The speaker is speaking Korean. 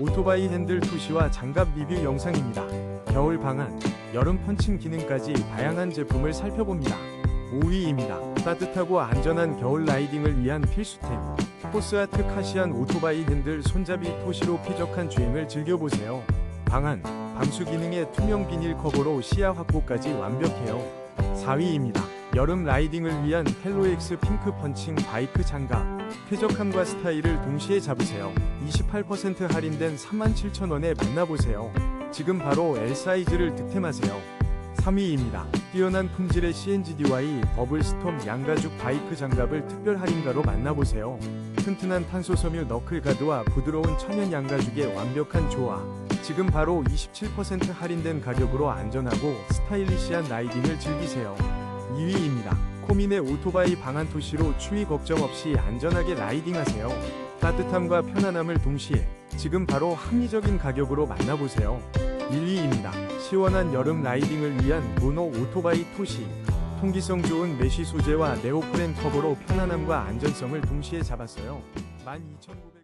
오토바이 핸들 토시와 장갑 리뷰 영상입니다. 겨울 방안, 여름 펀칭 기능까지 다양한 제품을 살펴봅니다. 5위입니다. 따뜻하고 안전한 겨울 라이딩을 위한 필수템. 포스아트 카시안 오토바이 핸들 손잡이 토시로 쾌적한 주행을 즐겨보세요. 방안, 방수 기능의 투명 비닐 커버로 시야 확보까지 완벽해요. 4위입니다. 여름 라이딩을 위한 헬로엑스 핑크 펀칭 바이크 장갑. 쾌적함과 스타일을 동시에 잡으세요. 28% 할인된 37,000원에 만나보세요. 지금 바로 L 사이즈를 득템하세요. 3위입니다. 뛰어난 품질의 CNGDY 버블스톰 양가죽 바이크 장갑을 특별 할인가로 만나보세요. 튼튼한 탄소 섬유 너클 가드와 부드러운 천연 양가죽의 완벽한 조화. 지금 바로 27% 할인된 가격으로 안전하고 스타일리시한 라이딩을 즐기세요. 2위입니다. 코민의 오토바이 방안 토시로 추위 걱정 없이 안전하게 라이딩하세요. 따뜻함과 편안함을 동시에 지금 바로 합리적인 가격으로 만나보세요. 1위입니다. 시원한 여름 라이딩을 위한 모노 오토바이 토시. 통기성 좋은 메쉬 소재와 네오프렌 커버로 편안함과 안전성을 동시에 잡았어요. 12,900